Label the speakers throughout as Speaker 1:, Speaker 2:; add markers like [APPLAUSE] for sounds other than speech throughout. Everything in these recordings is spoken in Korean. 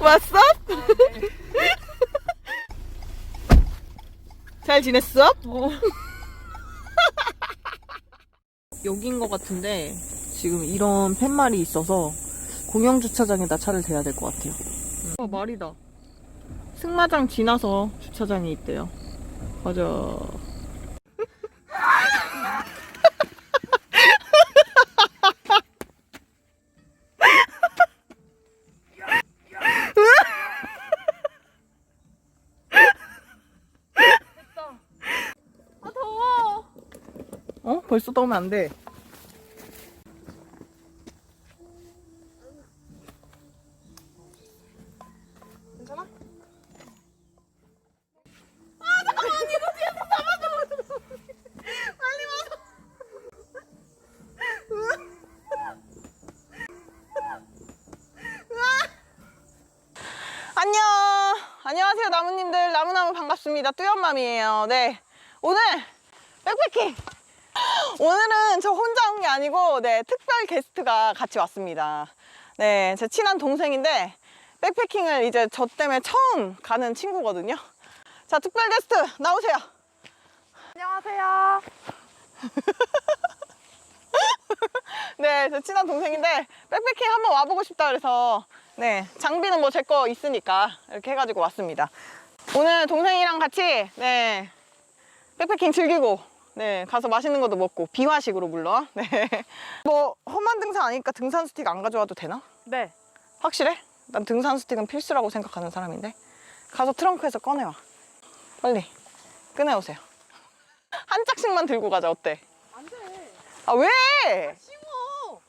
Speaker 1: 왔어? 잘 지냈어? 여긴 것 같은데 지금 이런 팻말이 있어서 공영 주차장에다 차를 대야 될 것 같아요. 아 말이다. 승마장 지나서 주차장이 있대요. 맞아.
Speaker 2: 아 더워.
Speaker 1: 어? 벌써 떠오면 안 돼. 안녕. 안녕하세요, 나무님들. 나무나무 반갑습니다. 뚜연맘이에요. 네. 오늘 백패킹. 오늘은 저 혼자 온 게 아니고, 네, 특별 게스트가 같이 왔습니다. 네, 제 친한 동생인데, 백패킹을 이제 저 때문에 처음 가는 친구거든요. 자, 특별 게스트 나오세요.
Speaker 2: 안녕하세요. [LAUGHS]
Speaker 1: 네, 제 친한 동생인데, 백패킹 한번 와보고 싶다 그래서, 네, 장비는 뭐 제 거 있으니까, 이렇게 해가지고 왔습니다. 오늘 동생이랑 같이, 네, 백패킹 즐기고, 네, 가서 맛있는 것도 먹고, 비화식으로 물론, 네. [LAUGHS] 뭐, 험한 등산 아니니까 등산 스틱 안 가져와도 되나?
Speaker 2: 네.
Speaker 1: 확실해? 난 등산 스틱은 필수라고 생각하는 사람인데. 가서 트렁크에서 꺼내와. 빨리. 꺼내오세요. [LAUGHS] 한 짝씩만 들고 가자, 어때?
Speaker 2: 안 돼.
Speaker 1: 아, 왜?
Speaker 2: 쉬워.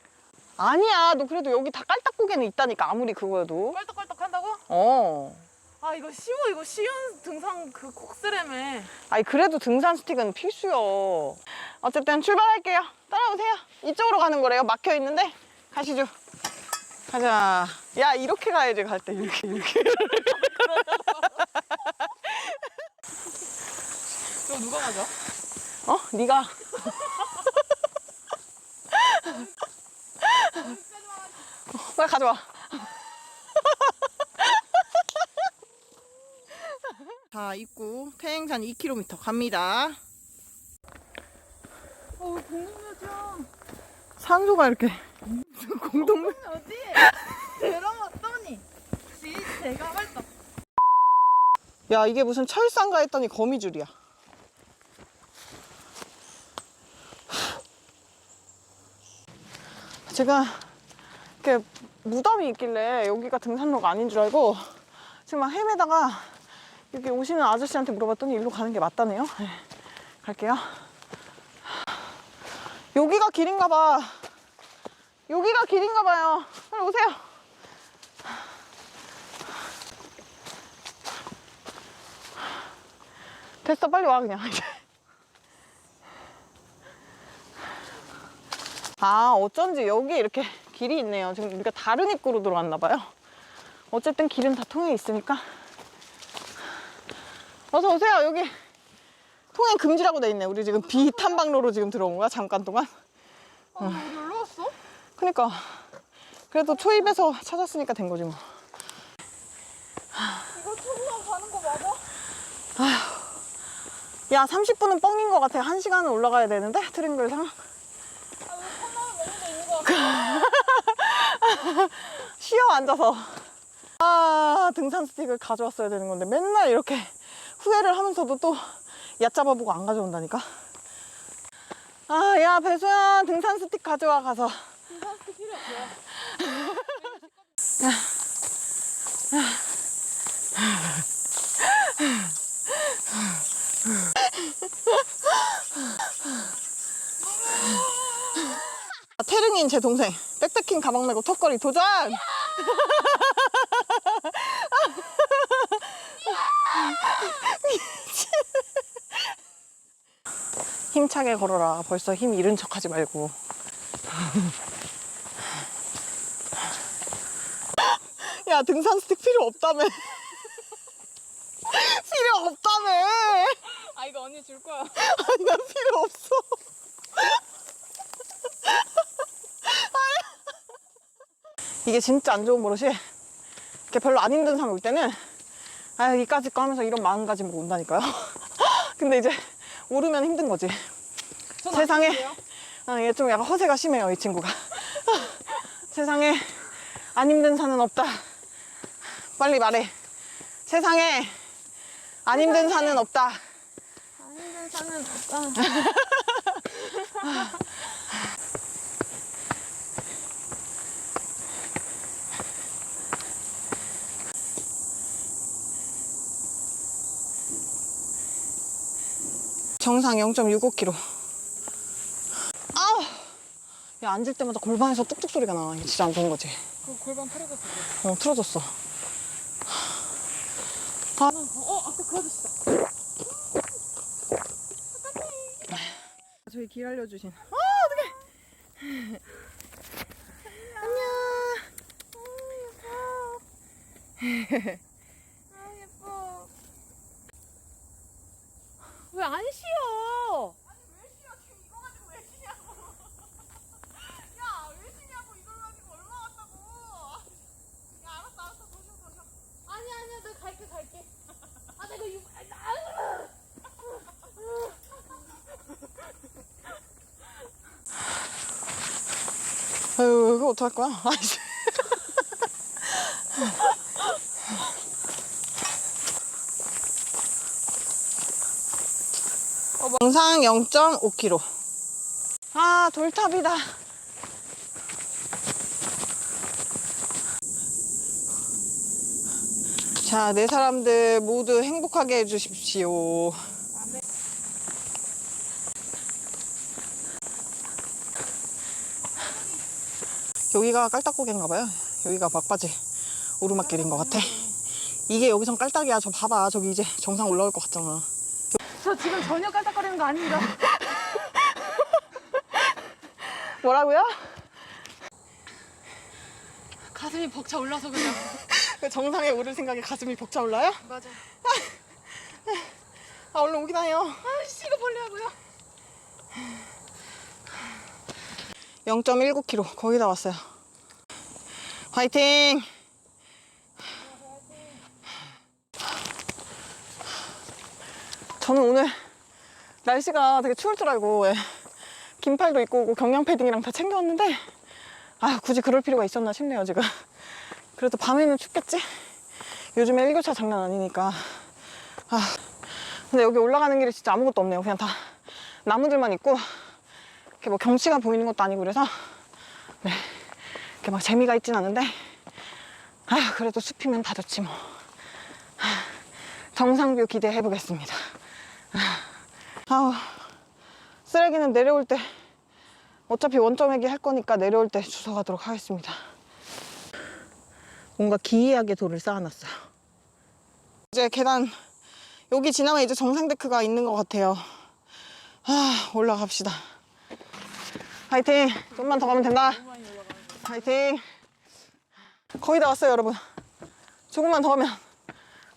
Speaker 1: 아니야, 너 그래도 여기 다 깔딱고개는 있다니까, 아무리 그거여도.
Speaker 2: 껄떡껄떡 한다고?
Speaker 1: 어.
Speaker 2: 아 이거 쉬워. 이거 쉬운 등산 그 곡스램에.
Speaker 1: 아니, 그래도 등산 스틱은 필수요. 어쨌든 출발할게요. 따라오세요. 이쪽으로 가는 거래요. 막혀 있는데. 가시죠. 가자. 야, 이렇게 가야지, 갈 때. 이렇게, 이렇게.
Speaker 2: 이거 누가 가져?
Speaker 1: 어? 네가 [LAUGHS] 어, 빨리 가져와. 자, 입구 태행산 2km 갑니다.
Speaker 2: 어 공공묘지야.
Speaker 1: 산소가 이렇게 공동
Speaker 2: 어디? 들어왔더니 지 제가 발떡.
Speaker 1: 야, 이게 무슨 철산가 했더니 거미줄이야. 제가 이렇게 무덤이 있길래 여기가 등산로가 아닌 줄 알고 지금 막 헤매다가 여기 오시는 아저씨한테 물어봤더니 일로 가는 게 맞다네요. 네, 갈게요. 여기가 길인가 봐. 여기가 길인가 봐요. 빨리 오세요. 됐어, 빨리 와, 그냥. [LAUGHS] 아, 어쩐지 여기 이렇게 길이 있네요. 지금 우리가 다른 입구로 들어왔나 봐요. 어쨌든 길은 다 통해 있으니까. 어서 오세요, 여기. 통행 금지라고 돼 있네. 우리 지금 비탐방로로 지금 들어온 거야, 잠깐 동안.
Speaker 2: 어, 우리 올라 왔어?
Speaker 1: 그니까. 그래도 초입에서 찾았으니까 된 거지 뭐.
Speaker 2: 이거 초보가 가는 거 맞아?
Speaker 1: 야, 30분은 뻥인 것 같아. 1 시간은 올라가야 되는데, 트랭글상.
Speaker 2: 아왜 컵라면 먹는 데 있는 거 같아? [LAUGHS]
Speaker 1: 쉬어 앉아서 아 등산 스틱을 가져왔어야 되는 건데 맨날 이렇게 후회를 하면서도 또 얕 잡아보고 안 가져온다니까? 아 야 배수야 등산 스틱 가져와 가서.
Speaker 2: 등산 스틱 필요 없어요.
Speaker 1: 아, 태릉인 제 동생. 백패킹 가방 메고 턱걸이 도전 힘차게 걸어라 벌써 힘 잃은 척 하지 말고 [LAUGHS] 야 등산 스틱 필요 없다며 [LAUGHS] 필요 없다며
Speaker 2: 아 이거 언니 줄 거야. [LAUGHS]
Speaker 1: 아니 난 필요 없어 이게 진짜 안 좋은 버릇이 이렇게 별로 안 힘든 산올 때는 아 여기까지 거 하면서 이런 마음가짐으로 온다니까요. 근데 이제 오르면 힘든 거지. 세상에 아, 얘좀 약간 허세가 심해요 이 친구가. [LAUGHS] 세상에 안 힘든 산은 없다. 빨리 말해. 세상에 안 힘든 산은 없다.
Speaker 2: 아니면 사는 없다.
Speaker 1: 정상 0.65km. 야, 앉을 때마다 골반에서 뚝뚝 소리가 나. 이게 진짜 안 좋은 거지.
Speaker 2: 그 골반 풀어졌어.
Speaker 1: 어, 틀어졌어. 아,
Speaker 2: 어, 아까 그 아저씨다.
Speaker 1: 저희 길 알려주신. 아, 어떡해! [LAUGHS] 안녕! [LAUGHS]
Speaker 2: 아, 예뻐. 왜 안 쉬어? 아니 아니야 내가 갈게 갈게 아 내가 육 아, 나-
Speaker 1: 아유, 이거 어떡할 거야? [LAUGHS] 아이씨. 정상 0.5km. 아, 돌탑이다. 자, 네 사람들 모두 행복하게 해주십시오. 여기가 깔딱고개인가 봐요. 여기가 막바지 오르막길인 것 같아. 이게 여기선 깔딱이야. 저 봐봐. 저기 이제 정상 올라올 것 같잖아.
Speaker 2: 저 지금 전혀 깔딱거리는 거 아닙니다 [LAUGHS]
Speaker 1: 뭐라고요?
Speaker 2: 가슴이 벅차 올라서 그냥
Speaker 1: 그 [LAUGHS] 정상에 오를 생각에 가슴이 벅차올라요?
Speaker 2: 맞아 [LAUGHS]
Speaker 1: 아, 얼른 오긴 해요.
Speaker 2: 아 씨 이거 벌레 하고요
Speaker 1: 0.19km 거의 다 왔어요. 화이팅! 저는 오늘 날씨가 되게 추울 줄 알고 예, 긴팔도 입고 오고 경량 패딩이랑 다 챙겨왔는데 아 굳이 그럴 필요가 있었나 싶네요 지금. 그래도 밤에는 춥겠지? 요즘에 일교차 장난 아니니까. 아 근데 여기 올라가는 길에 진짜 아무것도 없네요. 그냥 다 나무들만 있고 이렇게 뭐 경치가 보이는 것도 아니고 그래서 [LAUGHS] 네 이렇게 막 재미가 있진 않은데 아 그래도 숲이면 다 좋지 뭐. 아, 정상뷰 기대해 보겠습니다. 아우 쓰레기는 내려올 때 어차피 원점액이 할 거니까 내려올 때 주워가도록 하겠습니다. 뭔가 기이하게 돌을 쌓아놨어요. 이제 계단 여기 지나면 이제 정상 데크가 있는 것 같아요. 아 올라갑시다 화이팅! 좀만 더 가면 된다. 화이팅! 거의 다 왔어요, 여러분. 조금만 더 가면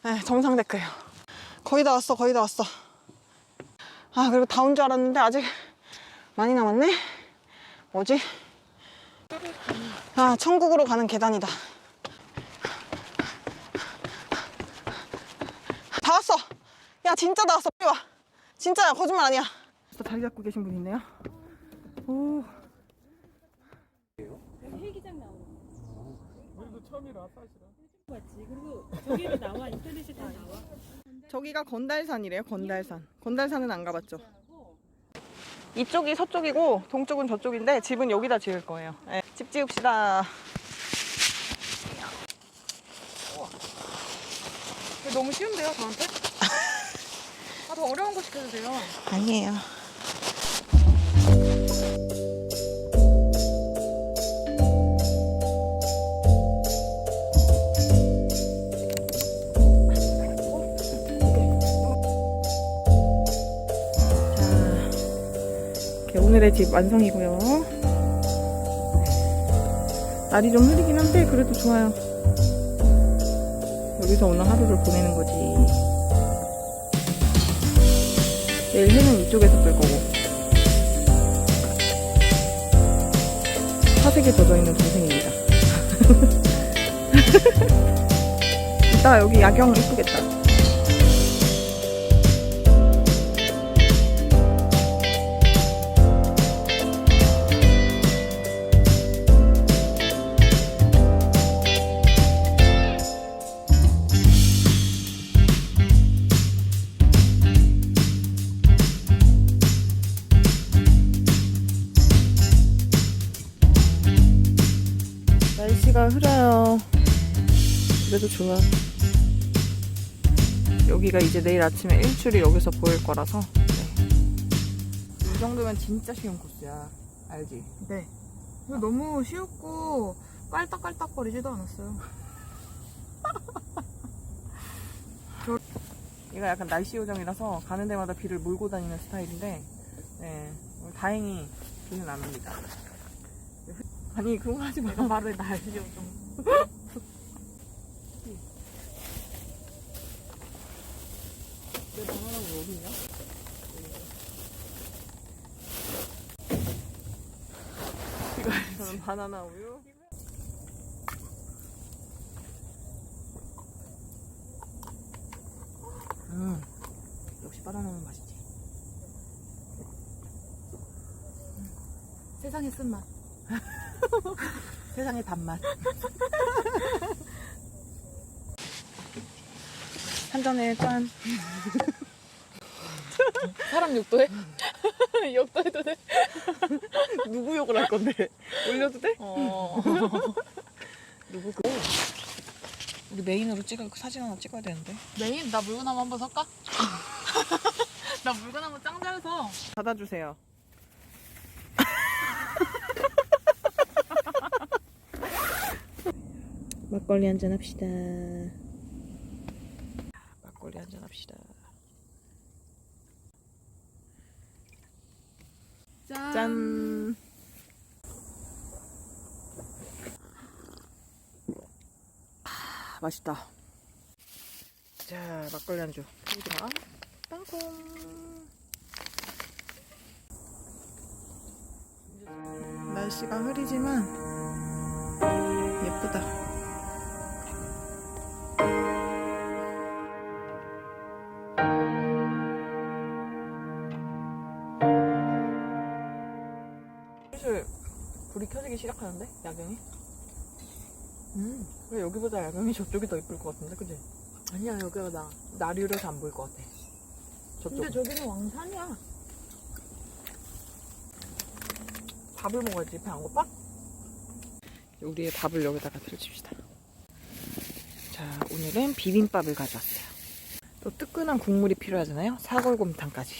Speaker 1: 네, 정상 데크예요. 거의 다 왔어, 거의 다 왔어. 아, 그리고 다 온 줄 알았는데 아직 많이 남았네. 뭐지? 아, 천국으로 가는 계단이다. 다 왔어. 야, 진짜 다 왔어. 빨리 와. 진짜야, 거짓말 아니야. 자리 잡고 계신 분 있네요. 오.
Speaker 2: 헬기장 나오는 우리도 처음이라 사실은 맞지 그리고 저기도 나와 인터넷에 다 나와
Speaker 1: 저기가 건달산이래요. 건달산. 건달산은 안 가봤죠. 이쪽이 서쪽이고 동쪽은 저쪽인데 집은 여기다 지을 거예요. 네, 집 지읍시다.
Speaker 2: 너무 쉬운데요 저한테? [LAUGHS] 아 더 어려운 거 시켜주세요
Speaker 1: 아니에요. 오늘의 집 완성이고요. 날이 좀 흐리긴 한데 그래도 좋아요. 여기서 오늘 하루를 보내는 거지. 내일 해는 이쪽에서 끌 거고. 사색에 젖어 있는 동생입니다. [LAUGHS] 이따가 여기 야경 이쁘겠다. 그래도 좋아. 여기가 이제 내일 아침에 일출이 여기서 보일 거라서. 네. 이 정도면 진짜 쉬운 코스야. 알지?
Speaker 2: 네. 너무 쉬웠고 깔딱깔딱거리지도 않았어요. [LAUGHS]
Speaker 1: 얘가 약간 날씨 요정이라서 가는 데마다 비를 몰고 다니는 스타일인데, 네. 다행히 비는 안 옵니다. 아니, 그런 거 하지 마.
Speaker 2: 내가 바로 날씨 요정.
Speaker 1: 내 바나나가 여기 있냐? 이거 저는 바나나 우유. 음, 역시 바나나는 맛있지. [LAUGHS]
Speaker 2: 세상의 쓴맛.
Speaker 1: 세상의 단맛. 한 잔에 짠.
Speaker 2: 사람 욕도 해? [LAUGHS] 욕도 해도 돼? [LAUGHS]
Speaker 1: 누구 욕을 할 건데? 올려도 돼?
Speaker 2: 어. [LAUGHS]
Speaker 1: 누구 그? 우리 메인으로 찍어 사진 하나 찍어야 되는데.
Speaker 2: 메인 나 물건나무 한번 살까? [LAUGHS] 나 물건나무 짱 잘 서.
Speaker 1: 받아주세요. 막걸리 한잔 합시다. 막걸리 한잔 합시다.
Speaker 2: 짠.
Speaker 1: 짠. 아, 맛있다. 자, 막걸리 한주. 포도랑 땅콩. 날씨가 흐리지만 예쁘다. 시작하는데 야경이? 음, 왜 여기보다 야경이 저쪽이 더 이쁠 것 같은데, 그지?
Speaker 2: 아니야 여기가 나.
Speaker 1: 흐려서 안 보일 것 같아. 저쪽.
Speaker 2: 근데 저기는 왕산이야.
Speaker 1: 밥을 먹어야지 배 안 고파? 우리의 밥을 여기다가 펼칩시다. 자, 오늘은 비빔밥을 가져왔어요. 또 뜨끈한 국물이 필요하잖아요. 사골곰탕까지.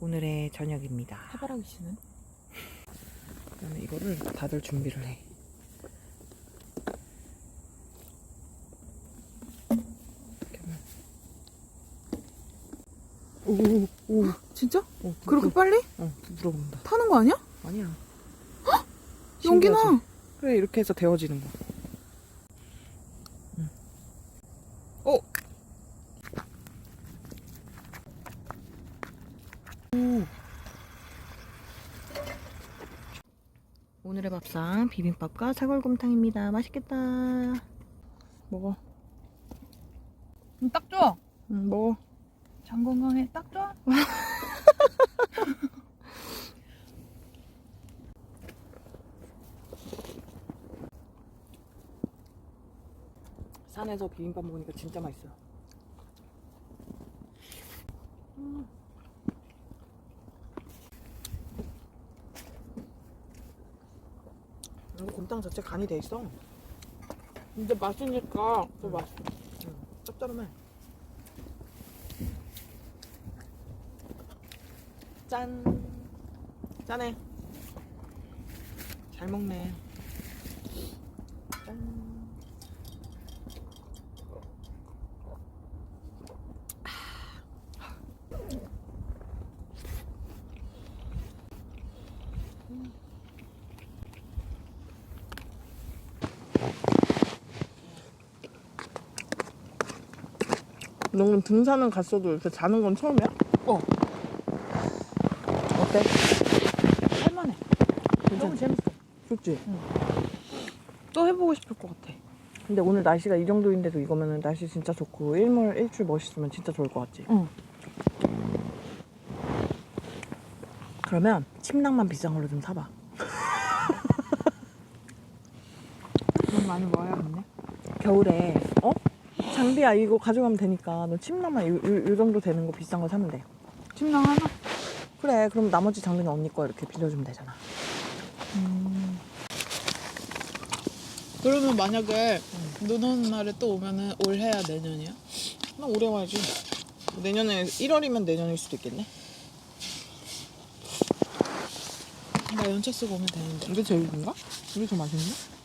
Speaker 1: 오늘의 저녁입니다.
Speaker 2: 해바라기 씨는?
Speaker 1: 그다음에 이거를 다들 준비를 해. 이렇게 하면. 오, 오,
Speaker 2: 진짜?
Speaker 1: 오,
Speaker 2: 그렇게 빨리?
Speaker 1: 어, 물어본다.
Speaker 2: 타는 거 아니야?
Speaker 1: 아니야.
Speaker 2: 연기나.
Speaker 1: 신기하지? 그래 이렇게 해서 데워지는 거. 오늘의 밥상 비빔밥과 사골곰탕입니다. 맛있겠다. 먹어.
Speaker 2: 음, 딱 좋아.
Speaker 1: 응, 먹어.
Speaker 2: 장 건강에 딱 좋아.
Speaker 1: 산에서 비빔밥 먹으니까 진짜 맛있어요. 음. 곰탕 자체 간이 돼 있어.
Speaker 2: 근데 맛있으니까 더 맛있어.
Speaker 1: 응, 짭짤하네. 짠. 짠해. 잘 먹네. 너는 등산은 갔어도 이렇게 자는 건 처음이야?
Speaker 2: 어.
Speaker 1: 어때?
Speaker 2: 할만해.
Speaker 1: 괜찮지?
Speaker 2: 너무 재밌어.
Speaker 1: 좋지?
Speaker 2: 응.
Speaker 1: 또 해보고 싶을 것 같아. 근데 오늘 날씨가 이 정도인데도 이거면은 날씨 진짜 좋고 일몰 일출 멋있으면 진짜 좋을 것 같지?
Speaker 3: 응.
Speaker 1: 그러면 침낭만 비싼 걸로 좀 사봐.
Speaker 3: 돈 많이 모아야겠네.
Speaker 1: 겨울에 어? 장비야 이거 가져가면 되니까 너 침낭만 요, 요, 요 정도 되는 거 비싼 거 사면 돼.
Speaker 3: 침낭 하나?
Speaker 1: 그래 그럼 나머지 장비는 언니 거 이렇게 빌려주면 되잖아.
Speaker 2: 그러면 만약에 눈 오는 날에 또 오면은 올해야 내년이야?
Speaker 1: 나 오래 와야지. 내년에 1월이면 내년일 수도 있겠네.
Speaker 2: 나 연차 쓰고 오면 되는데
Speaker 1: 이게 제일인가? 이게 더 맛있네?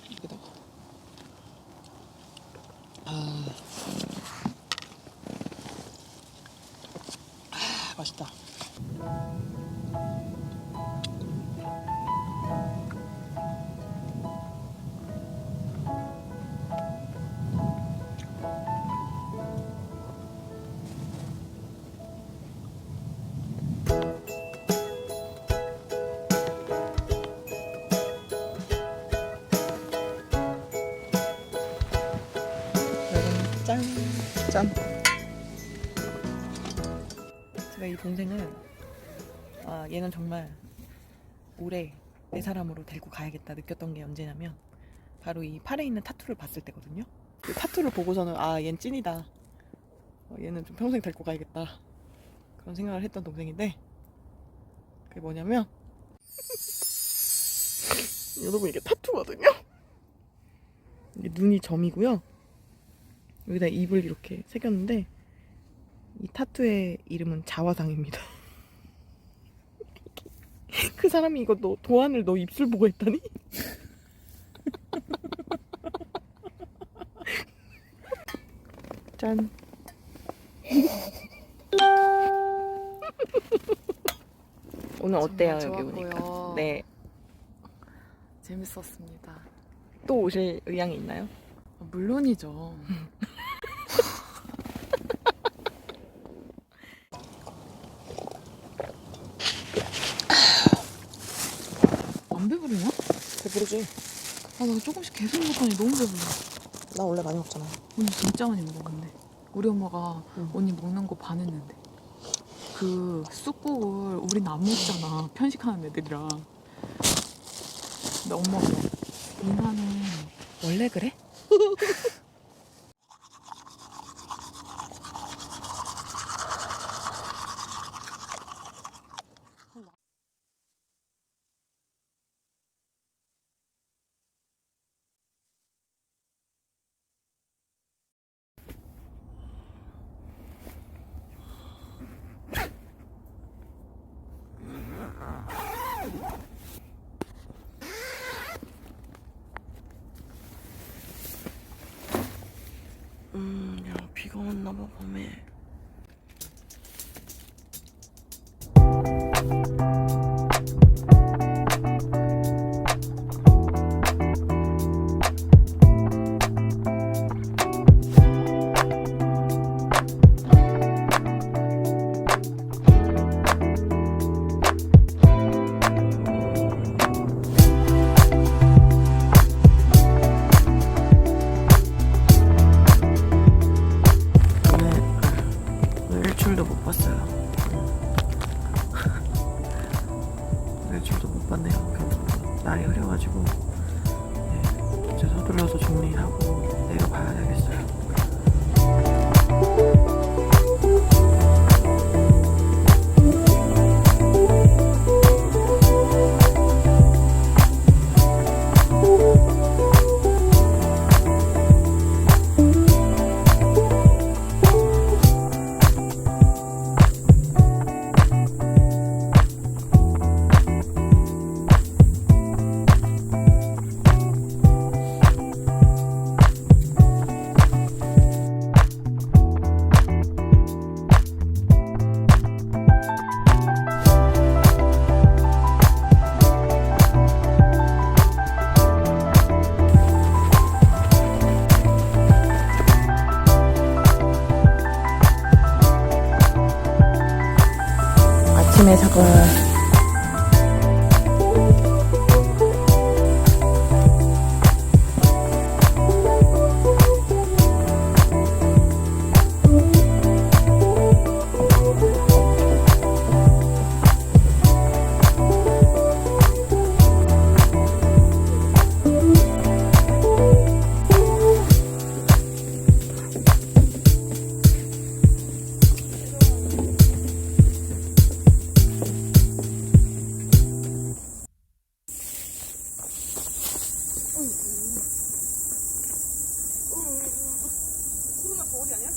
Speaker 1: 동생을 아 얘는 정말 올해 내 사람으로 데리고 가야겠다 느꼈던 게 언제냐면 바로 이 팔에 있는 타투를 봤을 때거든요. 그 타투를 보고서는 아 얘는 찐이다. 어, 얘는 좀 평생 데리고 가야겠다. 그런 생각을 했던 동생인데 그게 뭐냐면 여러분 이게 타투거든요. 이게 눈이 점이고요. 여기다 입을 이렇게 새겼는데 이 타투의 이름은 자화상입니다. [LAUGHS] 그 사람이 이거 너 도안을 너 입술 보고 했다니? [LAUGHS] 짠. [LAUGHS] 오늘 어때요 여기 오니까? 네.
Speaker 2: 재밌었습니다.
Speaker 1: 또 오실 의향이 있나요?
Speaker 2: 아, 물론이죠. 안 배부르냐?
Speaker 1: 배부르지.
Speaker 2: 아, 나 조금씩 계속 먹더니 너무 배불러.
Speaker 1: 나 원래 많이 먹잖아.
Speaker 2: 언니 진짜 많이 먹어, 근데. 우리 엄마가
Speaker 1: 응.
Speaker 2: 언니 먹는 거 반했는데. 그 쑥국을 우린 안 먹잖아. 편식하는 애들이라. 근데 엄마가 이나는
Speaker 1: 원래 그래? [LAUGHS] 음, 야, 비가 왔 구매 사건 오리 아니야?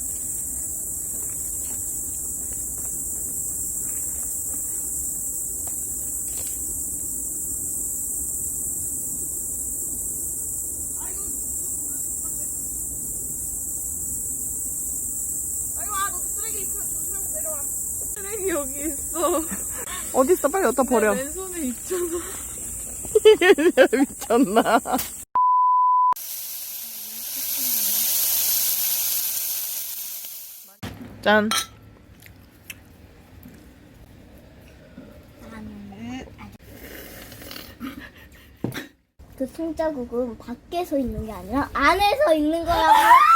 Speaker 4: 쓰레기 여기 있어.
Speaker 1: 어디 있어? 빨리 어디 버려.
Speaker 4: 내 손에 있잖아. [LAUGHS]
Speaker 1: 미쳤나? 짠.
Speaker 5: 그 손자국은 밖에서 있는 게 아니라 안에서 있는 거라고.